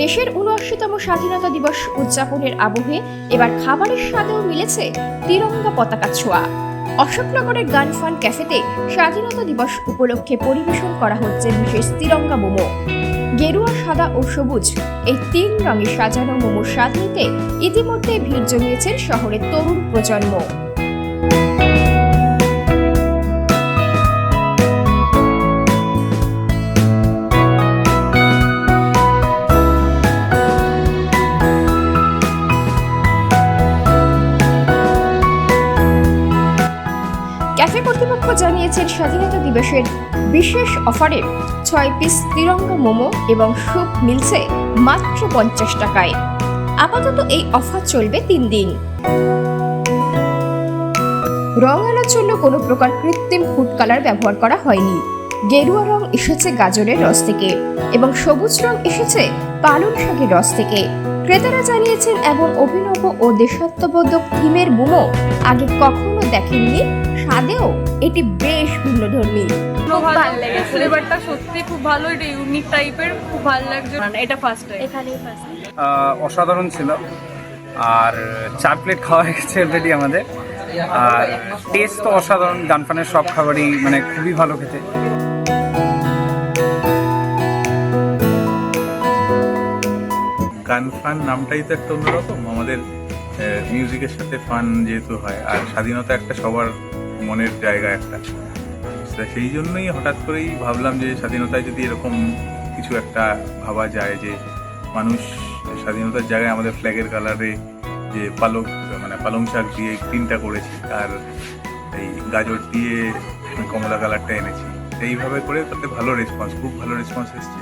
দেশের উনআশিতম স্বাধীনতা দিবস উদযাপনের আবহে এবার খাবারের স্বাদেও মিলেছে তিরঙ্গা পতাকা ছোঁয়া। অশোকনগরের গানফান ক্যাফেতে স্বাধীনতা দিবস উপলক্ষে পরিবেশন করা হচ্ছে বিশেষ তিরঙ্গা মোমো। গেরুয়া সাদা ও সবুজ, এই তিন রঙে সাজানো মোমোর স্বাদ নিতে ইতিমধ্যে ভিড় জমিয়েছেন শহরের তরুণ প্রজন্ম। ক্যাফে কর্তৃপক্ষ জানিয়েছেন স্বাধীনতা দিবসের বিশেষ অফারে ছয় পিস তিরঙ্গা মোমো এবং স্যুপ মিলছে মাত্র পঞ্চাশ টাকায়। আপাতত এই অফার চলবে তিন দিন। রং আনার জন্য কোনো প্রকার কৃত্রিম ফুড কালার ব্যবহার করা হয়নি। গেরুয়া রং এসেছে গাজরের রস থেকে এবং সবুজ রং এসেছে পালং শাকের রস থেকে। ক্রেতারা জানিয়েছেন, এমন অভিনব ও দেশাত্মবোধক থিমের মোমো আগে কখনো দেখেননি স্বাদেও এটি বেশ ভিন্নধর্মী। খুব ভালো লেগেছে। ফ্লেভারটা সত্যি খুব ভালো এটা ইউনিক টাইপের খুব ভালো লাগছে। মানে এটা ফার্স্ট টাইম এখানেই ফার্স্ট অসাধারণ ছিল। আর চার প্লেট খাওয়া হয়ে গেছে অলরেডি আমাদের। আর টেস্ট তো অসাধারণ গানফানের সব খাবারই মানে খুবই ভালো খেতে। গান ফান নামটাই তো একটা অন্যরকম। আমাদের মিউজিকের সাথে ফান যেহেতু হয় আর স্বাধীনতা একটা সবার মনের জায়গা একটা। সেই জন্যই হঠাৎ করেই ভাবলাম যে স্বাধীনতায় যদি এরকম কিছু একটা ভাবা যায় যে মানুষ স্বাধীনতার জায়গায় আমাদের ফ্ল্যাগের কালারে যে পালক মানে পালং শাক দিয়ে গ্রিনটা করেছি আর এই গাজর দিয়ে কমলা কালারটা এনেছি। এইভাবে করে তাতে ভালো রেসপন্স খুব ভালো রেসপন্স এসছে।